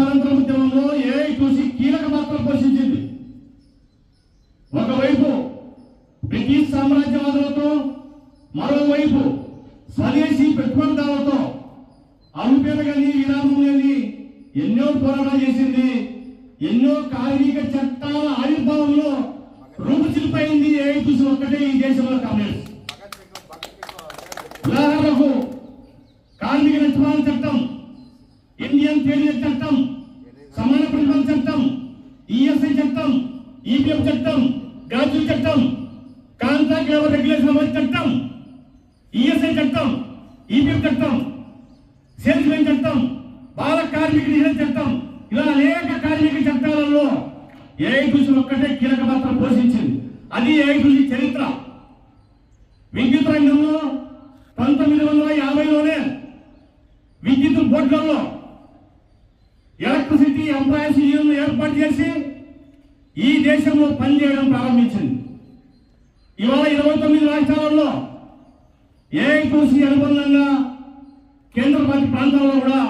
స్వాతంత్ర ఉద్యమంలో ఏఐ చూసి కీలక పాత్ర పోషించింది. ఒకవైపు బ్రిటిష్ సామ్రాజ్యవాదులతో మరోవైపు స్వదేశీ పెట్టుబడిదారులతో అలుపెరగని విరామం లేని ఎన్నో పోరాటాలు చేసింది ఎన్నో కార్మిక చట్టాల ఆవిర్భావంలో రూపుశిల్పైంది చూసి ఒక్కటే ఈ దేశంలో కాంగ్రెస్. ఉదాహరణకు కార్మిక నిర్మాణ చట్టం చట్టం సమాన ప్రతిఫల చట్టం ఈఎస్ఐ చట్టం ఈపీఎఫ్ చట్టం గ్రాడ్యుయేట్ చట్టం కాంట్రాక్ట్ లేబర్ రెగ్యులేషన్ అమలు చట్టం ఈఎస్ఐ చట్టం ఈపీఎఫ్ చట్టం సేల్స్ మెన్ చట్టం బాల కార్మిక నిషేధ చట్టం ఇలా అనేక కార్మిక చట్టాలలో ఏఐటీసీ ఒక్కటే కీలక పాత్ర పోషించింది. అది కృషి చరిత్ర. విద్యుత్ రంగంలో పంతొమ్మిది వందల యాభైలోనే విద్యుత్ బోర్డులలో ఎలక్ట్రిసిటీ ఎంప్లాయీస్ యూనియన్ ఏర్పాటు చేసి ఈ దేశంలో పనిచేయడం ప్రారంభించింది. ఇవాళ ఇరవై తొమ్మిది రాష్ట్రాలలో ఏఐటీసీ అనుబంధంగా కేంద్ర ప్రాంతాల్లో కూడా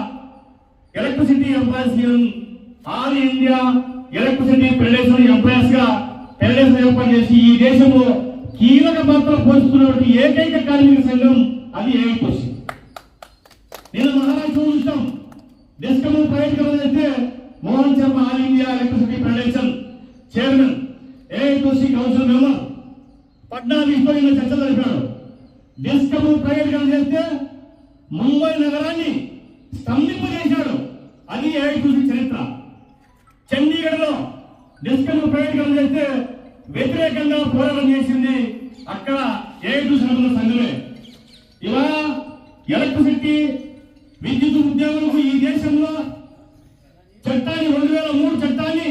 electricity employees union all India electricity federation ఎంప్లాయీస్గా federation ఏర్పాటు చేసి ఈ దేశంలో కీలక పాత్ర పోషిస్తున్నటువంటి ఏకైక కార్మిక సంఘం అది ఏఐటీసీ నేను మహారాష్ట్ర చూసాం డెస్కమ్ ప్రైవేట్ అయితే Mohan Sharma all India electricity federation chairman AITC council member Patna తో చర్చ జరిపాడు డిస్కమ్ ప్రైవేట్ చేస్తే ముంబై నగరాన్ని స్తంభింపజేశాడు. అది ఏఐటీసీ చరిత్ర. చండీగఢ్లో డిస్కమ్ డెస్కమ్ చేస్తే వ్యతిరేకంగా పోరాటం చేసింది అక్కడ ఏఐటీసీ సంఘమే. ఇవాళ ఎలక్ట్రిసిటీ విద్యుత్ ఉద్యోగులకు ఈ దేశంలో చట్టాన్ని రెండు వేల మూడు చట్టాన్ని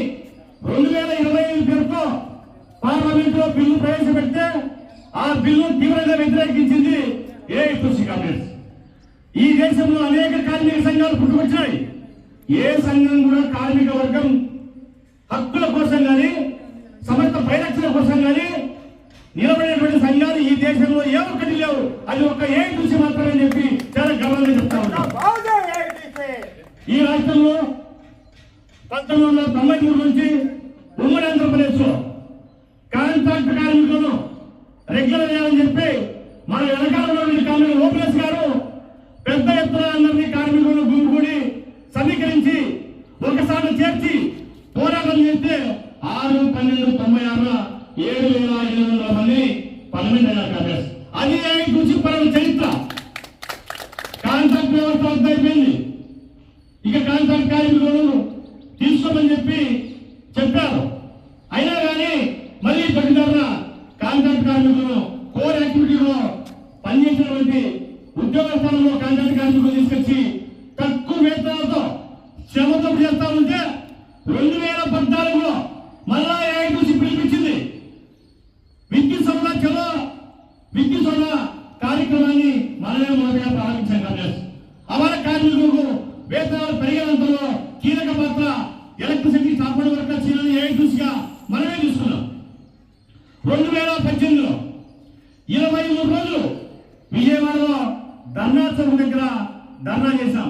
రెండు వేల ఇరవై ఐదు పేరుతో పార్లమెంట్లో బిల్లు ప్రవేశపెడితే ఆ బిల్లు తీవ్రంగా వ్యతిరేకించింది ఏఐటీసీ కాంగ్రెస్. ఈ దేశంలో అనేక కార్మిక సంఘాలు పుట్టుకొచ్చాయి ఏ సంఘం కూడా కార్మిక వర్గం హక్కుల కోసం కానీ సమర్థ పరిరక్షణ కోసం కానీ నిలబడేటువంటి సంఘాలు ఈ దేశంలో ఏ ఒక్కటి లేవు. అది ఒక ఏ కృషి మాత్రమే చెప్పి చాలా గర్వంగా చెప్తా ఉన్నాం ఈ రాష్ట్రంలో పంతొమ్మిది వందల తొంభై మూడు నుంచి ఉమ్మడి ఆంధ్రప్రదేశ్లో కాంట్రాక్ట్ కార్మికులను రెగ్యులర్ చేయాలని చెప్పి మన వెనకాల కార్మికులు ఓపీఎస్ గారు పెద్ద ఎత్తున అందరినీ కార్మికులను గుంపుకొని సమీకరించి ఒకసారి చేర్చి పోరాటం చేస్తే ఆరు పన్నెండు తొంభై ఆరున ఏడు వేల ఐదు వందల మంది పర్మనెంట్ అయినారు కాంగ్రెస్. అది కృషి పరమ చరిత్ర? కాంట్రాక్ట్ వ్యవస్థ అంతా అయిపోయింది. ఇక కాంట్రాక్ట్ కార్మికులను తీసుకోమని చెప్పి చెప్పారు అయినా కానీ మళ్ళీ తొమ్మిదిన్నర కాంట్రాక్ట్ కార్మికులను కోర్ యాక్టివిటీలో పనిచేసినటువంటి ఉద్యోగ స్థానంలో కాంట్రాక్ట్ కార్మికులు తీసుకొచ్చి తక్కువ వేతనాలతో శ్రమతో చేస్తా ఉంటే రెండు వేల పద్నాలుగులో మళ్ళా ఏఐటీసీ పిలిపించింది విద్యుత్ సోదా చలో విద్యుత్ సోదా కార్యక్రమాన్ని మనమే మొదటగా ప్రారంభించాం కాంగ్రెస్ అమర కార్మికులకు వేతనాలు పెరిగేంతలో కీలక పాత్ర ఎలక్ట్రిసిటీ స్థాపన వర్కర్స్ ఏఐటీసీగా మనమే తీసుకున్నాం రెండు వేల పద్దెనిమిదిలో ఇరవై మూడు రోజులు విజయవాడలో ధర్నా చౌక్ దగ్గర ధర్నా చేశాం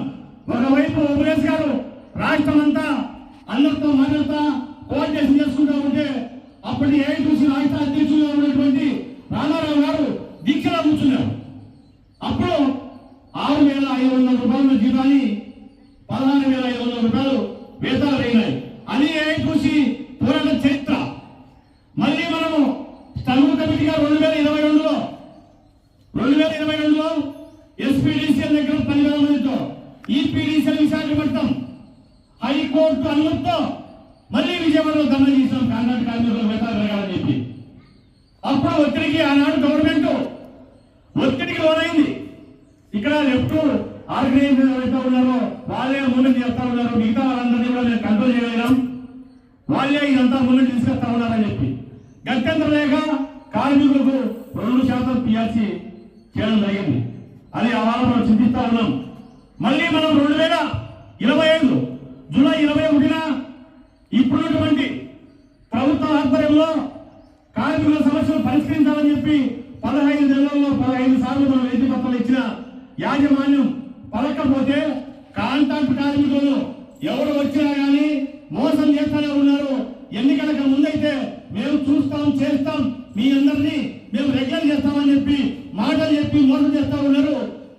ఒకవైపు ఉపరేష్ గారు రాష్ట్రం అంతా అందరితో మాట్లాడుతా కోఆర్డినేషన్ చేసుకుంటా ఉంటే అప్పటి ఏఐటీసీ రాష్ట్ర అధ్యక్షులుగా ఉన్నటువంటి రామారావు గారు దీక్షలో కూర్చున్నారు. అప్పుడు ఆరు వేల ఐదు వందల రూపాయల జీతాన్ని పదహారు వేల ఐదు వందల రూపాయలు వేతనాలు అయినాయి అని ఏఐటీసీ పోరాట చరిత్ర. మళ్ళీ మనము స్థలం కమిటీగా రెండు వేల ఇరవై రెండులో రెండు వేల ఇరవై రెండులో ఎస్పీడీసీఎల్ దగ్గర పదివేల మందితో ఈపీడీసీఎల్ విశాఖపట్నం హైకోర్టు అనుమతితో మళ్ళీ విజయవాడలో ధర్నా చేశాం కాంట్రాక్ట్ కార్మికుల వేతనాలు పెరగాలని చెప్పి. అప్పుడు ఒత్తిడికి ఆనాడు గవర్నమెంట్ ఒత్తిడికి లోనైంది. ఇక్కడ లెఫ్ట్ ఆర్గనైజేషన్ ఎవరైతే ఉన్నారో వాళ్ళే ముందుకు చేస్తా ఉన్నారు మిగతా వాళ్ళందరినీ కూడా నేను కంట్రోల్ చేయలేం వాళ్ళే ఇదంతా ముందుకు తీసుకొస్తా ఉన్నారని చెప్పి. గత్యంతరం లేక కార్మికులకు రెండు శాతం పిఆర్సీ చేయడం జరిగింది. అది ఆ వాళ్ళ మనం చింతిస్తా ఉన్నాం. మళ్ళీ మనం రెండు వేల ఇరవై ఐదు జూలై ఇరవై ఒకటిన ఇప్పుడున్నటువంటి ప్రభుత్వ ఆధ్వర్యంలో కార్మికుల సమస్యలు పరిష్కరించాలని చెప్పి పదహైదు నెలల్లో పదహైదు సార్లు మనం వేది పత్రాలు ఇచ్చిన యాజమాన్యం పలకపోతే కాంట్రాక్ట్ కార్మికులు ఎవరు వచ్చినా ఎన్నికలకు ముందైతే మేము చూస్తాం చేస్తాం. మీ అందరినీ మేము రెగ్యులర్ చేస్తామని చెప్పి మాటలు చెప్పి మోసం చేస్తా ఉన్నారు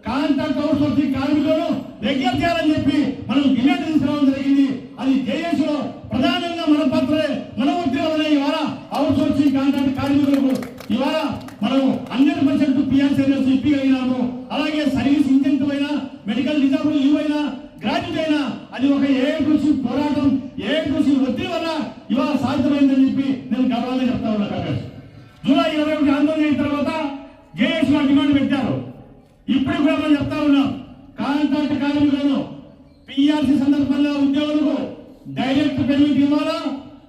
కాంట్రాక్ట్ అవుట్సోర్సింగ్ కార్మికులను రెగ్యులర్ చేయాలని చెప్పి మనం డిమాండ్ తీసుకురావడం జరిగింది అది జేఎస్లో ప్రధానంగా మన పత్రే మన ఒత్తిడి వలన ఇవాళ అవుట్సోర్సింగ్ కాంట్రాక్ట్ కార్మికులకు ఇవాళ మనం హండ్రెడ్ పర్సెంట్ పిఆర్సీ ఇప్పగలిగినాము అలాగే సర్వీస్ ఇన్సెంటివ్ అయినా మెడికల్ రిజర్వ్ లీవ్ అయినా గ్రాడ్యుయేట్ అయినా అది ఒక ఏ కృషి పోరాటం ఏ కృషి ఒత్తిడి వల్ల ఇవాళ సాధ్యమైందని చెప్పి నేను గర్వంగా చెప్తా ఉన్నా కాంగ్రెస్ జూలై ఇరవై ఒకటి ఆందోళన అయిన తర్వాత జేఎస్ డిమాండ్ పెట్టారు. ఇప్పుడు కూడా మనం చెప్తా ఉన్నాం కాంట్రాక్ట్ కార్మికులను పిఆర్సీ సందర్భంలో ఉద్యోగులకు డైరెక్ట్ పేమెంట్ ఇవ్వాలా?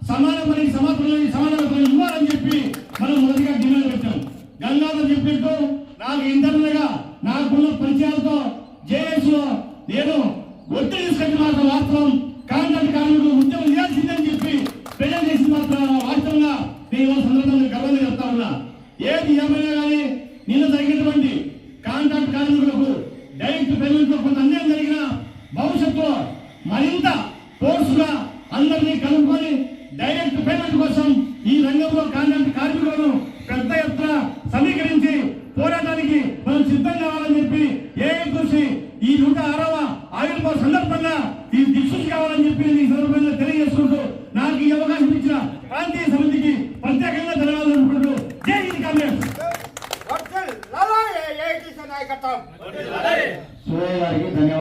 సమాన పని సమాన సమాన పని ఇవ్వాలని చెప్పి మనం మొదటిగా డిమాండ్ పెట్టాం. గంగాధర్ చెప్పినట్టు నాకు ఇంటర్నల్గా నాకున్న పరిచయాలతో జేఎస్లో నేను ఏది ఏమైనా కానీ నిన్న జరిగినటువంటి కాంట్రాక్ట్ కార్మికులకు డైరెక్ట్ పేమెంట్ కొంత అన్యాయం జరిగిన భవిష్యత్తులో మరింత ఫోర్స్గా అందరినీ కలుపుకొని డైరెక్ట్ పేమెంట్ కోసం ఈ రంగంలో కాంట్రాక్ట్ కార్మికులను పెద్ద ఎత్తున సమీకరించి పోరాటానికి మనం సిద్ధం కావాలని చెప్పి ఏ కృషి ఈ నూట ఆరవ ఆవిర్భావ సందర్భంగా ఈ దిశ కావాలని చెప్పి ఈ సందర్భంగా తెలియజేసుకుంటూ నాకు ఈ అవకాశం ఇచ్చిన కాంతి